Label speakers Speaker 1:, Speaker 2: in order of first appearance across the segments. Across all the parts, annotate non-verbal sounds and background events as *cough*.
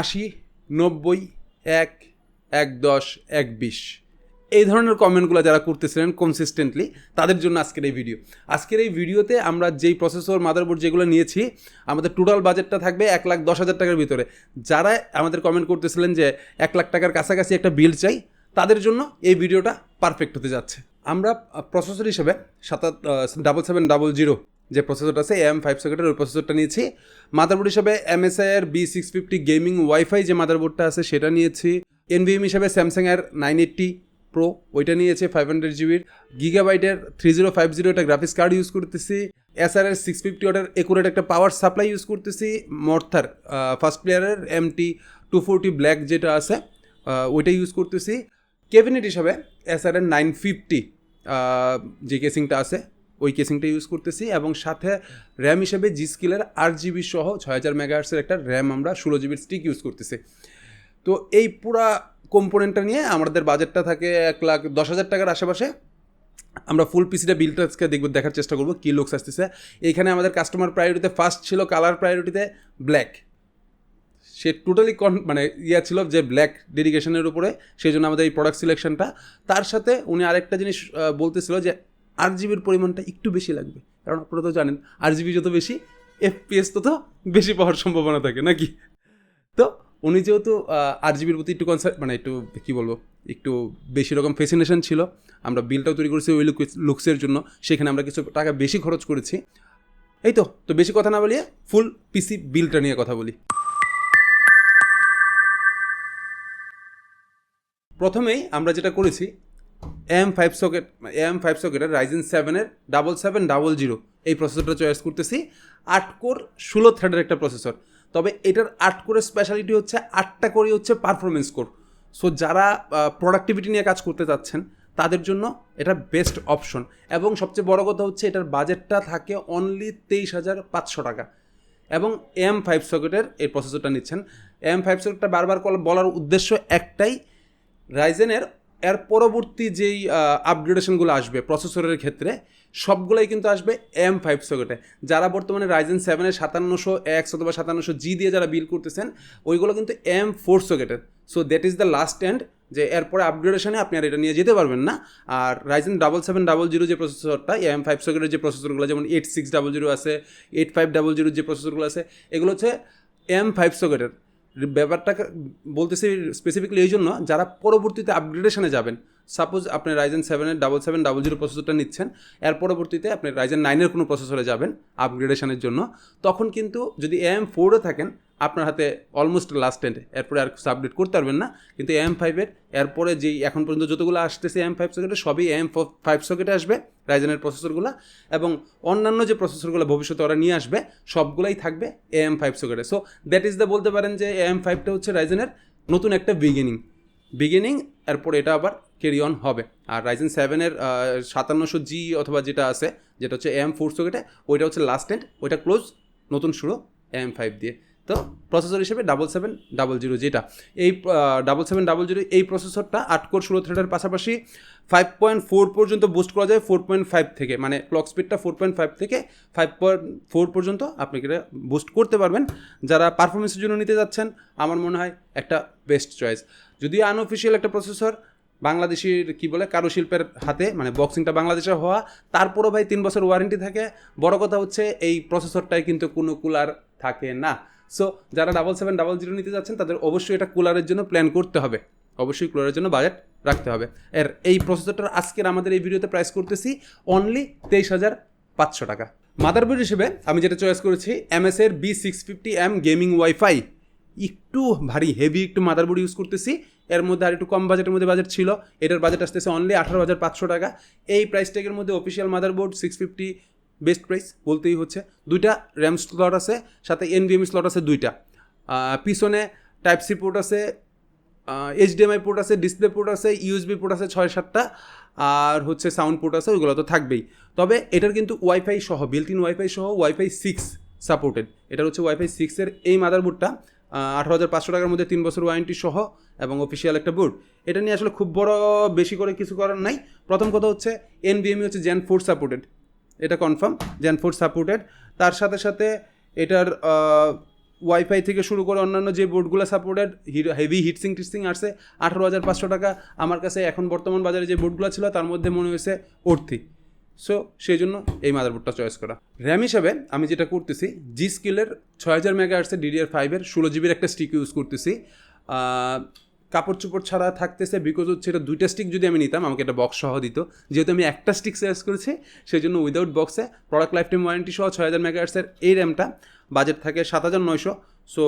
Speaker 1: আশি, নব্বই, এক এক দশ, এক বিশ। এই ধরনের কমেন্টগুলো যারা করতেছিলেন কনসিস্টেন্টলি তাদের জন্য আজকের এই ভিডিও আজকের এই ভিডিওতে আমরা যেই প্রসেসর মাদারবোর্ড যেগুলো নিয়েছি, আমাদের টোটাল বাজেটটা থাকবে এক লাখ দশ হাজার টাকার ভিতরে। যারা আমাদের কমেন্ট করতেছিলেন যে এক লাখ টাকার কাছাকাছি একটা বিল চাই, তাদের জন্য এই ভিডিওটা পারফেক্ট হতে যাচ্ছে। আমরা প্রসেসর হিসেবে সাতাত ডাবল সেভেন ডাবল জিরো যে প্রসেসরটা আছে এম ফাইভ সেকেন্ডের ওই প্রসেসরটা নিয়েছি। মাদারবোর্ড হিসেবে এমএসআই এর B six fifty gaming WiFi যে মাদারবোর্ডটা আছে, সেটা নিয়েছি। এনভিএম হিসাবে স্যামসাং এর নাইন এইট্টি প্রো ওইটা নিয়েছে ফাইভ হান্ড্রেড জিবির গিগাবাইটের থ্রি জিরো ফাইভ জিরো একটা গ্রাফিক্স কার্ড ইউজ করতেছি। এসআর এর সিক্স ফিফটি ওটার একুরেট একটা পাওয়ার সাপ্লাই ইউজ করতেছি। মর্থার ফার্স্ট প্লেয়ারের এমটি টু ফোরটি ব্ল্যাক যেটা আছে ওইটা ইউজ করতেছি। ক্যাবিনেট হিসাবে এসআর এর নাইন ফিফটি যে কেসিংটা আছে ওই কেসিংটা ইউজ করতেছি এবং সাথে র্যাম হিসেবে জি স্কিলের আট জিবি সহ ছয় হাজার মেগাহার্সের একটা র্যাম আমরা ষোলো জিবির স্টিক ইউজ করতেছি। তো এই পুরা কম্পোনেন্টটা নিয়ে আমাদের বাজেটটা থাকে এক লাখ দশ হাজার টাকার আশেপাশে। আমরা ফুল পিসিটা বিলটা আজকে দেখব, দেখার চেষ্টা করব কী লুকস আসতেছে। এইখানে আমাদের কাস্টমার প্রায়োরিটিতে ফার্স্ট ছিল কালার প্রায়োরিটিতে ব্ল্যাক সে টোটালি কন মানে ইয়া ছিল যে ব্ল্যাক ডেডিকেশনের উপরে, সেই জন্য আমাদের এই প্রোডাক্ট সিলেকশনটা তার সাথে উনি আরেকটা জিনিস বলতেছিল যে আর জিবির পরিমাণটা একটু বেশি লাগবে। কারণ আপনারা তো জানেন আর জিবি যত বেশি এফপিএস তত বেশি পাওয়ার সম্ভাবনা থাকে, নাকি? তো উনি যেহেতু আর জিবির প্রতি একটু কনসার্ট মানে একটু, কী বলব, একটু বেশি রকম ফেসিনেশন ছিল, আমরা বিলটাও তৈরি করেছি ওই লুকসের জন্য, সেখানে আমরা কিছু টাকা বেশি খরচ করেছি। এই তো তো বেশি কথা না বলিয়ে ফুল পিসি বিলটা নিয়ে কথা বলি। প্রথমেই আমরা যেটা করেছি M five socket M five সকেটের Ryzen সেভেনের ডাবল সেভেন ডাবল জিরো এই প্রসেসরটা চয়েস করতেছি। আট কোর ষোলো থ্রেডের একটা প্রসেসর তবে এটার আট কোরের স্পেশালিটি হচ্ছে আটটা কোরই হচ্ছে পারফরমেন্স কোর সো যারা প্রোডাক্টিভিটি নিয়ে কাজ করতে চাচ্ছেন, তাদের জন্য এটা বেস্ট অপশন এবং সবচেয়ে বড় কথা হচ্ছে এটার বাজেটটা থাকে অনলি তেইশ হাজার পাঁচশো টাকা। এবং এম ফাইভ সকেটের এই প্রসেসরটা নিচ্ছেন। এম ফাইভ সকেটটা বারবার বলার উদ্দেশ্য একটাই রাইজেনের এর পরবর্তী যেই আপগ্রেডেশনগুলো আসবে প্রসেসরের ক্ষেত্রে, সবগুলোই কিন্তু আসবে এম ফাইভ সকেটে যারা বর্তমানে রাইজেন সেভেনের সাতান্নশো এক্স অথবা সাতান্নশো জি দিয়ে যারা বিল করতেছেন, ওইগুলো কিন্তু M four সকেটের so that is the last end যে এরপরে আপগ্রেডেশনে আপনি আর এটা নিয়ে যেতে পারবেন না। আর Ryzen double seven double zero যে প্রসেসরটা এম ফাইভ সকেটের যে প্রসেসরগুলো যেমন এইট সিক্স ডাবল জিরো আছে এইট ফাইভ ডাবল জিরোর যে প্রসেসরগুলো আছে, এগুলো হচ্ছে এম ফাইভ সকেটের ব্যাপারটা বলতেছি স্পেসিফিকলি এই জন্য, যারা পরবর্তীতে আপগ্রেডেশনে যাবেন সাপোজ আপনি রাইজেন সেভেনের ডাবল সেভেন ডাবল জিরো প্রসেসরটা নিচ্ছেন, এর পরবর্তীতে আপনি রাইজেন নাইনের কোনো প্রসেসরে যাবেন আপগ্রেডেশনের জন্য, তখন কিন্তু যদি এম ফোরে থাকেন আপনার হাতে অলমোস্ট লাস্ট এন্ড এরপরে আর আপডেট করতে পারবেন না। কিন্তু এম ফাইভের এরপরে যেই এখন পর্যন্ত যতগুলো আসতেছে এম ফাইভ সকেটে সবই এম ফাইভ সকেটে আসবে রাইজেনের প্রসেসরগুলো এবং অন্যান্য যে প্রসেসরগুলো ভবিষ্যতে ওরা নিয়ে আসবে, সবগুলাই থাকবে এ এম ফাইভ সকেটে সো দ্যাট ইজ দ্য বলতে পারেন যে এম ফাইভটা হচ্ছে রাইজেনের নতুন একটা বিগিনিং বিগিনিং এরপর এটা আবার ক্যারি অন হবে। আর রাইজেন সেভেনের সাতান্নশো জি অথবা যেটা আছে, যেটা হচ্ছে এম ফোর সকেটে ওইটা হচ্ছে লাস্ট এন্ড ওইটা ক্লোজ নতুন শুরু এম ফাইভ দিয়ে। তো প্রসেসর হিসেবে ডাবল সেভেন ডাবল জিরো যেটা। এই ডাবল সেভেন ডাবল জিরো এই প্রসেসরটা আট কোর ষোলো থ্রেডের পাশাপাশি ফাইভ পয়েন্ট ফোর পর্যন্ত বুস্ট করা যায় ফোর পয়েন্ট ফাইভ থেকে। মানে ক্লক স্পিডটা ফোর পয়েন্ট ফাইভ থেকে ফাইভ পয়েন্ট ফোর পর্যন্ত আপনি এটা বুস্ট করতে পারবেন। যারা পারফরমেন্সের জন্য নিতে যাচ্ছেন, আমার মনে হয় একটা বেস্ট চয়েস যদিও আনঅফিসিয়াল একটা প্রসেসর বাংলাদেশির কি বলে কারুশিল্পের হাতে মানে বক্সিংটা বাংলাদেশের হওয়া, তারপরও ভাই তিন বছর ওয়ারেন্টি থাকে। বড় কথা হচ্ছে এই প্রসেসরটায় কিন্তু কোনো কুলার থাকে না। সো যারা ডাবল সেভেন ডাবল জিরো নিতে যাচ্ছেন, তাদের অবশ্যই এটা কুলারের জন্য প্ল্যান করতে হবে। অবশ্যই কুলারের জন্য বাজেট রাখতে হবে। এর এই প্রসেসরটার আজকের আমাদের এই ভিডিওতে প্রাইস করতেছি অনলি তেইশ হাজার পাঁচশো টাকা। মাদারবোর্ড হিসেবে আমি যেটা চয়েস করেছি এমএসের B six fifty M gaming WiFi একটু ভারী হেভি একটু মাদারবোর্ড ইউজ করতেছি। এর মধ্যে আর একটু কম বাজেটের মধ্যে বাজেট ছিল। এটার বাজেট আসতেছে অনলি আঠারো হাজার পাঁচশো টাকা। এই প্রাইস ট্যাগের মধ্যে official motherboard six fifty best price বলতেই হচ্ছে। দুইটা র্যাম স্লট আছে, সাথে এনভিএমই স্লট আছে দুইটা। পিছনে টাইপ সি পোর্ট আছে এইচডিএমআই পোর্ট আছে, ডিসপ্লে পোর্ট আছে, ইউএসবি পোর্ট আছে ছয় সাতটা, আর হচ্ছে সাউন্ড পোর্ট আছে, ওইগুলো তো থাকবেই। তবে এটার কিন্তু ওয়াইফাই সহ বিল্ট ইন ওয়াইফাই সহ ওয়াইফাই সিক্স সাপোর্টেড। এটা হচ্ছে ওয়াইফাই সিক্সের এই মাদারবোর্ডটা আঠারো হাজার পাঁচশো টাকার মধ্যে তিন বছর ওয়ারেন্টি সহ এবং অফিসিয়াল একটা বোর্ড। এটা নিয়ে আসলে খুব বড় বেশি করে কিছু করার নাই। প্রথম কথা হচ্ছে এনবিএমই হচ্ছে জেন ফোর সাপোর্টেড। এটা কনফার্ম জেন ফোর সাপোর্টেড তার সাথে সাথে এটার ওয়াইফাই থেকে শুরু করে অন্যান্য যে বোর্ডগুলো সাপোর্টেড হেভি হিটসিং টিটসিং আসছে, আঠারো হাজার পাঁচশো টাকা। আমার কাছে এখন বর্তমান বাজারে যে বোর্ডগুলো ছিল, তার মধ্যে মনে হয়েছে অর্থি সো সেই জন্য এই মাদারবোর্ডটা চয়েস করা। র্যাম হিসাবে আমি যেটা করতেছি জি স্কিলের ছয় হাজার মেগা আর্টসের ডিডিআর ফাইভের ষোলো জিবির একটা স্টিক ইউজ করতেছি। কাপড় চোপড় ছাড়া থাকতেছে বিকজ হচ্ছে এটা দুইটা স্টিক যদি আমি নিতাম, আমাকে একটা বক্স সহ দিত। যেহেতু আমি একটা স্টিক সেলেস করেছি সেই জন্য উইদাউট বক্সে প্রোডাক্ট লাইফ টাইম ওয়ারেন্টি সহ ছয় হাজার মেগাহার্সের এই র্যামটা বাজেট থাকে সাত হাজার নয়শো। সো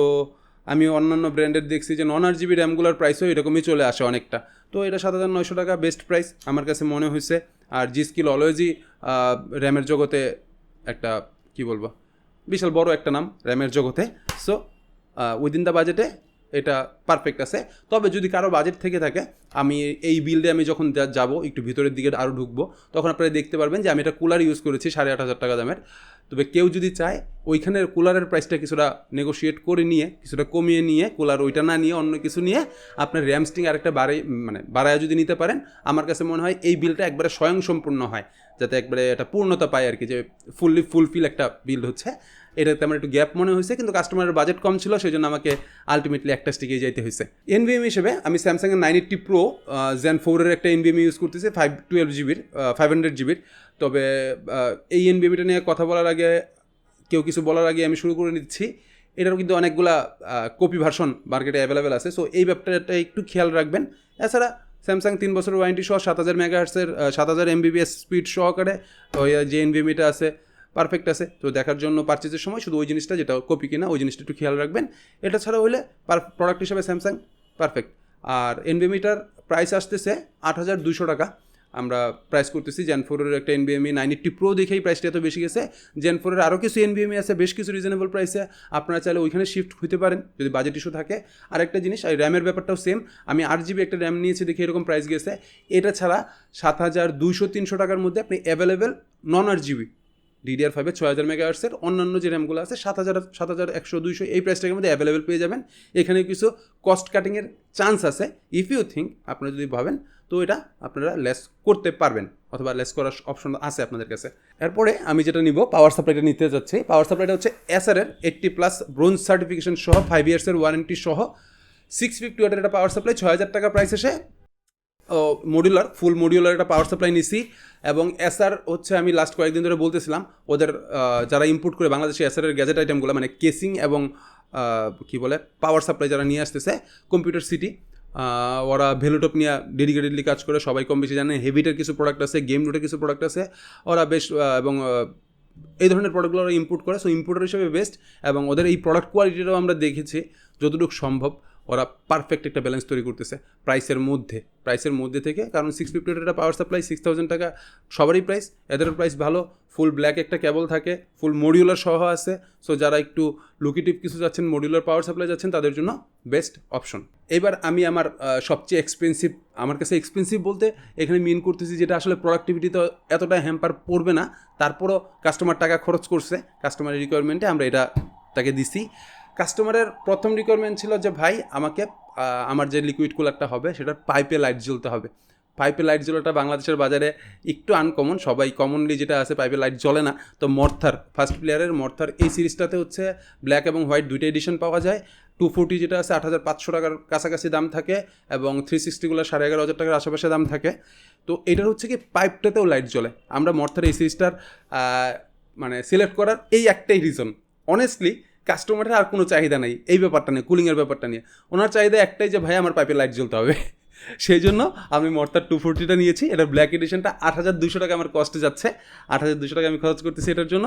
Speaker 1: আমি অন্যান্য ব্র্যান্ডের দেখছি যে নন আর জিবি র্যামগুলোর প্রাইসও এরকমই চলে আসে অনেকটা। তো এটা সাত হাজার নয়শো টাকা বেস্ট প্রাইস আমার কাছে মনে হয়েছে। আর জি স্কিল অলওয়েজই র্যামের জগতে একটা, কি বলব, বিশাল বড় একটা নাম র্যামের জগতে। সো উইদিন দ্য বাজেটে এটা পারফেক্ট আছে। তবে যদি কারও বাজেট থেকে থাকে, আমি এই বিল্ডে আমি যখন যাব, একটু ভিতরের দিকে আরও ঢুকবো, তখন আপনারা দেখতে পারবেন যে আমি এটা কুলার ইউজ করেছি সাড়ে আট হাজার টাকা দামের। তবে কেউ যদি চায়, ওইখানের কুলারের প্রাইসটা কিছুটা নেগোশিয়েট করে নিয়ে, কিছুটা কমিয়ে নিয়ে কুলার ওইটা না নিয়ে, অন্য কিছু নিয়ে আপনার র্যামস্টিং আরেকটা বাড়াই মানে বাড়ায় যদি নিতে পারেন, আমার কাছে মনে হয় এই বিলটা একবারে স্বয়ংসম্পূর্ণ হয়। যাতে একবারে একটা পূর্ণতা পায় আর কি, যে ফুললি ফুলফিল একটা বিল হচ্ছে। এটাতে আমার একটু গ্যাপ মনে হয়েছে, কিন্তু কাস্টমারের বাজেট কম ছিল সেই জন্য আমাকে আলটিমেটলি একটা স্টিকে যাইতে হয়েছে। এনভিএম হিসেবে আমি স্যামসাংয়ের নাইন এইটটি প্রো জেন ফোরের একটা এনভিএম ইউজ করতেছি ফাইভ টুয়েলভ জিবির ফাইভ হান্ড্রেড জিবির তবে এই এনভিএমটা নিয়ে কথা বলার আগে, কেউ কিছু বলার আগে আমি শুরু করে নিচ্ছি। এটারও কিন্তু অনেকগুলা কপি ভার্সন মার্কেটে অ্যাভেলেবেল আছে। সো এই ব্যাপারটা একটু খেয়াল রাখবেন। এছাড়া স্যামসাং তিন বছরের ওয়ারেন্টি সহ সাত হাজার মেগাহার্সের সাত হাজার এমবিবিএস স্পিড সহকারে, ওই যে এনভিএমিটা আছে পারফেক্ট আছে। তো দেখার জন্য পারচেজের সময় শুধু ওই জিনিসটা যেটা কপি কিনা, ওই জিনিসটা একটু খেয়াল রাখবেন। এটা ছাড়া হলে প্রোডাক্ট হিসাবে স্যামসাং পারফেক্ট আর এনভিএমিটার প্রাইস আসতেছে আট হাজার দুশো টাকা। আমরা প্রাইস করতেছি জেন ফোরের একটা এনবিএমই নাইন এইটটি প্রো দেখেই প্রাইসটা এত বেশি গেছে। জেন ফোরের আরও কিছু এনবিএমই আছে, বেশ কিছু রিজনেবল প্রাইসে আপনারা চাইলে ওইখানে শিফট হতে পারেন, যদি বাজেট ইস্যু থাকে। আর একটা জিনিস, আর র্যামের ব্যাপারটাও সেম আমি আট জিবি একটা র্যাম নিয়েছি দেখে এরকম প্রাইস গেছে। এটা ছাড়া সাত হাজার দুইশো তিনশো টাকার মধ্যে আপনি অ্যাভেলেবেল নন আট জিবি ডিডিআর ফাইভে ছয় হাজার মেগা আর্টসের অন্যান্য যে র্যামগুলো আছে, সাত হাজার সাত হাজার, একশো, দুইশো, এই প্রাইসটার মধ্যে অ্যাভেলেবেল পেয়ে যাবেন। এখানে কিছু কস্ট কাটিংয়ের চান্স আছে ইফ ইউ থিঙ্ক আপনারা যদি ভাবেন, তো এটা আপনারা লেস করতে পারবেন, অথবা লেস করার অপশন আছে আপনাদের কাছে। এরপরে আমি যেটা নিব পাওয়ার সাপ্লাইটা নিতে যাচ্ছি। পাওয়ার সাপ্লাইটা হচ্ছে এসআরের এইটটি প্লাস ব্রোঞ্জ সার্টিফিকেশন সহ ফাইভ ইয়ার্সের ওয়ারেন্টি সহ সিক্স ফিফটি ওয়াটের একটা পাওয়ার সাপ্লাই ছয় হাজার টাকা প্রাইস এসে মডিউলার ফুল মডিউলার একটা পাওয়ার সাপ্লাই নিছি এবং এসআর হচ্ছে আমি লাস্ট কয়েকদিন ধরে বলতেছিলাম, ওদের যারা ইম্পোর্ট করে বাংলাদেশে এসআরের গ্যাজেট আইটেমগুলো মানে কেসিং এবং কি বলে পাওয়ার সাপ্লাই যারা নিয়ে আসতেছে কম্পিউটার সিটি ওরা ভেলুটপ নিয়ে ডেডিকেটেডলি কাজ করে, সবাই কম বেশি জানে হেভিটের কিছু প্রোডাক্ট আছে গেম নোটের কিছু প্রোডাক্ট আছে, ওরা বেশ এবং এই ধরনের প্রোডাক্টগুলো ওরা ইম্পোর্ট করে সো ইম্পোর্টার হিসেবে বেস্ট এবং ওদের এই প্রোডাক্ট কোয়ালিটিটাও আমরা দেখেছি, যতটুকু সম্ভব। ওরা পারফেক্ট একটা ব্যালেন্স তৈরি করতেছে। প্রাইসের মধ্যে। প্রাইসের মধ্যে থেকে কারণ সিক্স ফিফটি একটা পাওয়ার সাপ্লাই সিক্স থাউজেন্ড টাকা সবারই প্রাইস এদেরও প্রাইস ভালো। ফুল ব্ল্যাক একটা কেবল থাকে। ফুল মডিউলার সহ আছে। সো যারা একটু লুকিটিভ কিছু যাচ্ছেন মডিউলার পাওয়ার সাপ্লাই যাচ্ছেন, তাদের জন্য বেস্ট অপশন এবার আমি আমার সবচেয়ে এক্সপেন্সিভ আমার কাছে এক্সপেন্সিভ বলতে এখানে মিন করতেছি যেটা আসলে প্রোডাক্টিভিটি তো এতটা হ্যাম্পার পড়বে না। তারপরও কাস্টমার টাকা খরচ করছে। কাস্টমারের রিকোয়ারমেন্টে আমরা এটা, তাকে দিছি। কাস্টমারের প্রথম রিকোয়ারমেন্ট ছিল যে, ভাই, আমাকে আমার যে লিকুইড কুলারটা হবে, সেটার পাইপে লাইট জ্বলতে হবে। পাইপে লাইট জ্বলাটা বাংলাদেশের বাজারে একটু আনকমন সবাই কমনলি যেটা আছে পাইপে লাইট জ্বলে না। তো মর্থার ফার্স্ট প্লেয়ারের মর্থার এই সিরিজটাতে হচ্ছে ব্ল্যাক এবং হোয়াইট দুইটা এডিশন পাওয়া যায়। টু ফোরটি যেটা আছে, আট হাজার পাঁচশো টাকার কাছাকাছি দাম থাকে এবং থ্রি সিক্সটিগুলো সাড়ে এগারো হাজার টাকার আশেপাশে দাম থাকে। তো এটার হচ্ছে কি পাইপটাতেও লাইট জ্বলে। আমরা মর্থার এই সিরিজটার মানে সিলেক্ট করার এই একটাই রিজন অনেস্টলি কাস্টমারের আর কোনো চাহিদা নেই। এই ব্যাপারটা নিয়ে কুলিংয়ের ব্যাপারটা নিয়ে। ওনার চাহিদা একটাই যে, ভাই, আমার পাইপে লাইট জ্বলতে হবে। *laughs* সেই জন্য আমি মর্তার টু ফোরটিটা নিয়েছি। এটা ব্ল্যাক এডিশনটা আট হাজার দুশো টাকা আমার কস্টে যাচ্ছে। আট হাজার দুশো টাকা আমি খরচ করতেছি এটার জন্য।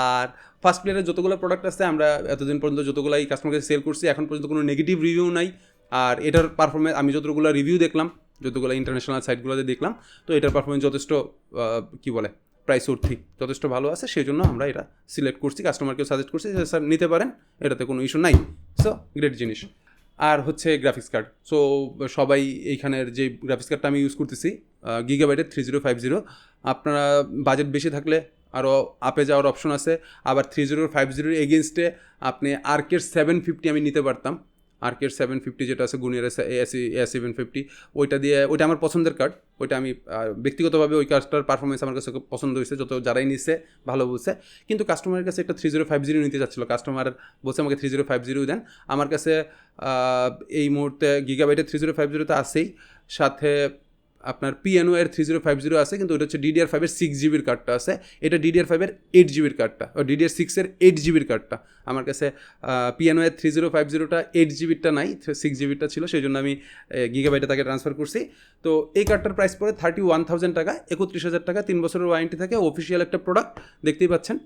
Speaker 1: আর ফার্স্ট প্লেয়ারের যতগুলো প্রোডাক্ট আছে, আমরা এতদিন পর্যন্ত যতগুলো এই কাস্টমারকে সেল করছি, এখন পর্যন্ত কোনো নেগেটিভ রিভিউ নাই। আর এটার পারফরমেন্স আমি যতগুলো রিভিউ দেখলাম, যতগুলো ইন্টারন্যাশনাল সাইটগুলোতে দেখলাম, তো এটার পারফরমেন্স যথেষ্ট কি বলে প্রাইস উর্থি যথেষ্ট ভালো আছে সেই জন্য আমরা এটা সিলেক্ট করছি কাস্টমারকেও সাজেস্ট করছি যে, স্যার, নিতে পারেন, এটাতে কোনো ইস্যু নাই। সো গ্রেট জিনিস। আর হচ্ছে গ্রাফিক্স কার্ড সো সবাই এইখানের যে গ্রাফিক্স কার্ডটা আমি ইউজ করতেছি গিগাবাইটের থ্রি জিরো ফাইভ জিরো আপনারা বাজেট বেশি থাকলে আরও আপে যাওয়ার অপশন আছে। আবার থ্রি জিরো ফাইভ জিরোর এগেনস্টে আপনি আর্কের সেভেন ফিফটি আমি নিতে পারতাম। আর্কের সেভেন ফিফটি যেটা আছে, গুনিয়ার এসি এস সেভেন ফিফটি ওইটা দিয়ে, ওইটা আমার পছন্দের কার্ড ওইটা আমি ব্যক্তিগতভাবে ওই কার্ডটার পারফরমেন্স আমার কাছে পছন্দ হয়েছে, যত যারাই নিচ্ছে ভালো বলছে কিন্তু কাস্টমারের কাছে একটা থ্রি জিরো ফাইভ জিরো নিতে চাচ্ছিল কাস্টমার বলছে আমাকে থ্রি জিরো ফাইভ জিরো দেন। আমার কাছে এই মুহূর্তে গিগাবাইটে থ্রি জিরো ফাইভ জিরো তো আছেই, সাথে আপনার পিএনও এর থ্রি জিরো ফাইভ জিরো আছে, কিন্তু ওটা হচ্ছে ডিডিআর ফাইভের সিক্স জিবির কার্ডটা আছে। এটা ডিডিআর ফাইভের এইট জিবির কার্ডটা ও ডিডিআর সিক্সের এইট জিবির কার্ডটা আমার কাছে পিএনও এর থ্রি জিরো ফাইভ জিরোটা এইট জিবিরটা নাই সিক্স জিবিরটা ছিল সেই জন্য আমি গিগাবাইটে তাকে ট্রান্সফার করছি। তো এই কার্ডটার প্রাইস পড়ে থার্টি ওয়ান থাউজেন্ড টাকা, একত্রিশ হাজার টাকা, তিন বছরের ওয়ারেন্টি থাকে অফিসিয়াল একটা প্রোডাক্ট দেখতেই পাচ্ছেন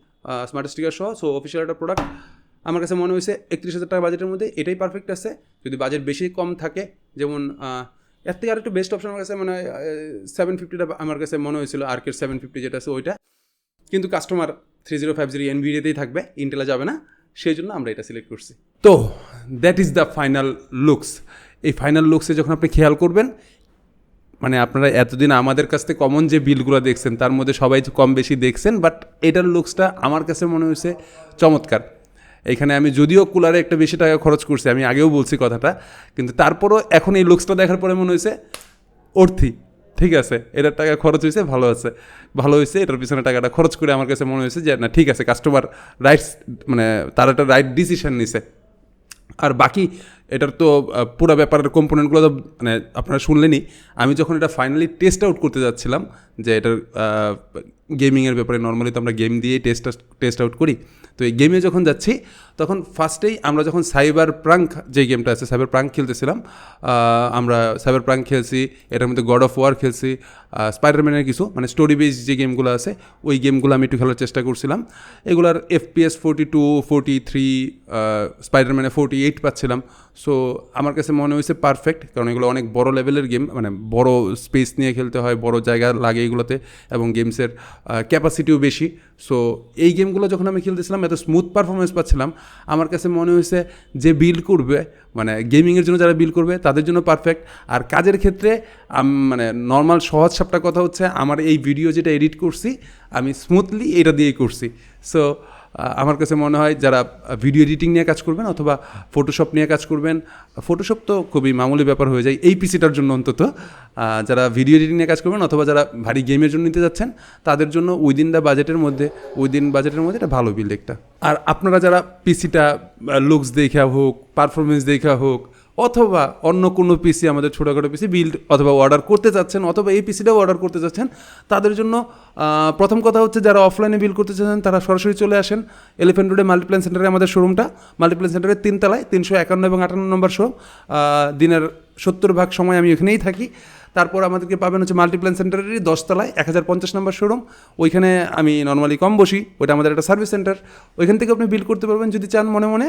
Speaker 1: স্মার্ট স্টিকার সহ। সো অফিসিয়াল একটা প্রোডাক্ট আমার কাছে মনে হয়েছে একত্রিশ হাজার টাকা বাজেটের মধ্যে এটাই পারফেক্ট আছে। যদি বাজেট বেশি কম থাকে, যেমন এর থেকে আরেকটু বেস্ট অপশন আমার কাছে মানে সেভেন ফিফটিটা আমার কাছে মনে হয়েছিল আর্কের সেভেন ফিফটি যেটা আছে ওইটা। কিন্তু customer three zero five zero এনভিডিতেই থাকবে ইন্টেলা যাবে না, সেই জন্য আমরা এটা সিলেক্ট করছি। তো that is the final looks এই ফাইনাল লুকসে যখন আপনি খেয়াল করবেন মানে আপনারা এতদিন আমাদের কাছ থেকে কমন যে বিলগুলো দেখছেন, তার মধ্যে সবাই কম বেশি দেখছেন বাট এটার লুকসটা আমার কাছে মনে হয়েছে চমৎকার। এখানে আমি যদিও কুলারে একটা বেশি টাকা খরচ করছি, আমি আগেও বলছি কথাটা, কিন্তু তারপরও এখন এই লুকসটা দেখার পরে মনে হয়েছে, অর্থি, ঠিক আছে, এটার টাকা খরচ হয়েছে, ভালো আছে, ভালো হয়েছে, এটার পিছনে টাকাটা খরচ করে আমার কাছে মনে হয়েছে যে, না, ঠিক আছে কাস্টমার রাইটস মানে তার একটা রাইট ডিসিশন নিছে। আর বাকি এটার তো পুরো ব্যাপারের কম্পোনেন্টগুলো তো মানে আপনারা শুনলেনই। আমি যখন এটা ফাইনালি টেস্ট আউট করতে যাচ্ছিলাম, যে এটার গেমিংয়ের ব্যাপারে নর্মালি তো আমরা গেম দিয়েই টেস্ট টেস্ট আউট করি। তো এই গেমে যখন যাচ্ছি, তখন ফার্স্টেই আমরা যখন সাইবার প্রাঙ্ক যে গেমটা আছে সাইবার প্রাঙ্ক খেলতেছিলাম আমরা সাইবার প্রাঙ্ক খেলছি, এটার মধ্যে গড অফ ওয়ার খেলছি স্পাইডারম্যানের কিছু মানে স্টোরি বেস যে গেমগুলো আছে, ওই গেমগুলো আমি একটু খেলার চেষ্টা করছিলাম। এগুলার FPS forty two forty three স্পাইডারম্যানে forty eight পাচ্ছিলাম। সো আমার কাছে মনে হয়েছে পারফেক্ট কারণ এগুলো অনেক বড় লেভেলের গেম মানে বড় স্পেস নিয়ে খেলতে হয়, বড় জায়গা লাগে এগুলোতে, এবং গেমসের ক্যাপাসিটিও বেশি। সো এই গেমগুলো যখন আমি খেলতেছিলাম, এত স্মুথ পারফরমেন্স পাচ্ছিলাম, আমার কাছে মনে হয়েছে যে বিল করবে মানে গেমিংয়ের জন্য যারা বিল করবে, তাদের জন্য পারফেক্ট আর কাজের ক্ষেত্রে মানে নর্মাল সহজ সাপটা কথা হচ্ছে, আমার এই ভিডিও যেটা এডিট করছি, আমি স্মুথলি এটা দিয়েই করছি। সো আমার কাছে মনে হয় যারা ভিডিও এডিটিং নিয়ে কাজ করবেন অথবা ফটোশপ নিয়ে কাজ করবেন ফটোশপ তো খুবই মামুলি ব্যাপার হয়ে যায় এই পিসিটার জন্য অন্তত যারা ভিডিও এডিটিং নিয়ে কাজ করবেন অথবা যারা ভারী গেমের জন্য নিতে যাচ্ছেন, তাদের জন্য উইদিন দ্য বাজেটের মধ্যে উইদিন বাজেটের মধ্যে এটা ভালো বিল্ড একটা। আর আপনারা যারা পিসিটা লুকস দেখা হোক পারফরমেন্স দেখা হোক অথবা অন্য কোনো পিসি আমাদের ছোটোখাটো পিসি বিল্ড অথবা অর্ডার করতে চাচ্ছেন, অথবা এই পিসিটাও অর্ডার করতে চাচ্ছেন, তাদের জন্য প্রথম কথা হচ্ছে যারা অফলাইনে বিল করতে চাচ্ছেন, তারা সরাসরি চলে আসেন এলিফেন্ট রোডে মাল্টিপ্লেন সেন্টারে আমাদের শোরুমটা মাল্টিপ্লেন সেন্টারের তিনতলায়, তিনশো একান্ন এবং আটান্ন নম্বর শোরুম দিনের সত্তর ভাগ সময় আমি ওখানেই থাকি। তারপর আমাদেরকে পাবেন হচ্ছে মাল্টিপ্ল্যান সেন্টারেরই দশতলায়, এক হাজার পঞ্চাশ নম্বর শোরুম ওইখানে আমি নর্মালি কম বসি, ওইটা আমাদের একটা সার্ভিস সেন্টার ওইখান থেকে আপনি বিল করতে পারবেন যদি চান মনে মনে।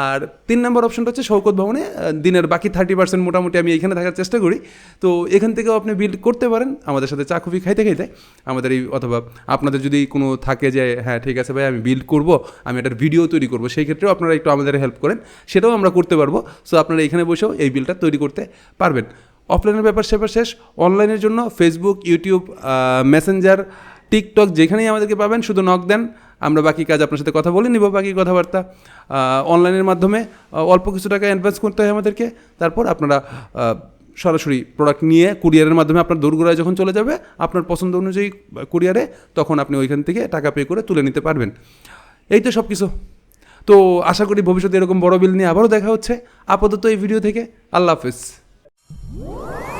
Speaker 1: আর তিন নম্বর অপশনটা হচ্ছে শৌকত ভবনে। দিনের বাকি থার্টি পার্সেন্ট মোটামুটি আমি এখানে থাকার চেষ্টা করি। তো এখান থেকেও আপনি বিল করতে পারেন, আমাদের সাথে চা কফি খাইতে খাইতে। আমাদের এই অথবা আপনাদের যদি কোনো থাকে যে হ্যাঁ ঠিক আছে ভাই, আমি বিল করব, আমি এটার ভিডিও তৈরি করব, সেই ক্ষেত্রেও আপনারা একটু আমাদের হেল্প করেন। সেটাও আমরা করতে পারব। সো আপনারা এখানে বসেও এই বিলটা তৈরি করতে পারবেন। অফলাইনের ব্যাপার সেপার শেষ, অনলাইনের জন্য ফেসবুক ইউটিউব মেসেঞ্জার টিকটক যেখানেই আমাদেরকে পাবেন, শুধু নক দেন, আমরা বাকি কাজ আপনার সাথে কথা বলে নিব, বাকি কথাবার্তা। অনলাইনের মাধ্যমে অল্প কিছু টাকা অ্যাডভান্স করতে হয় আমাদেরকে, তারপর আপনারা সরাসরি প্রোডাক্ট নিয়ে কুরিয়ারের মাধ্যমে আপনার দোরগোড়ায় যখন চলে যাবে, আপনার পছন্দ অনুযায়ী কুরিয়ারে তখন আপনি ওইখান থেকে টাকা পে করে তুলে নিতে পারবেন। এই তো সব কিছু তো আশা করি ভবিষ্যতে এরকম বড় বিল নিয়ে আবারও দেখা হচ্ছে। আপাতত এই ভিডিও থেকে আল্লাহ হাফেজ। Whoa!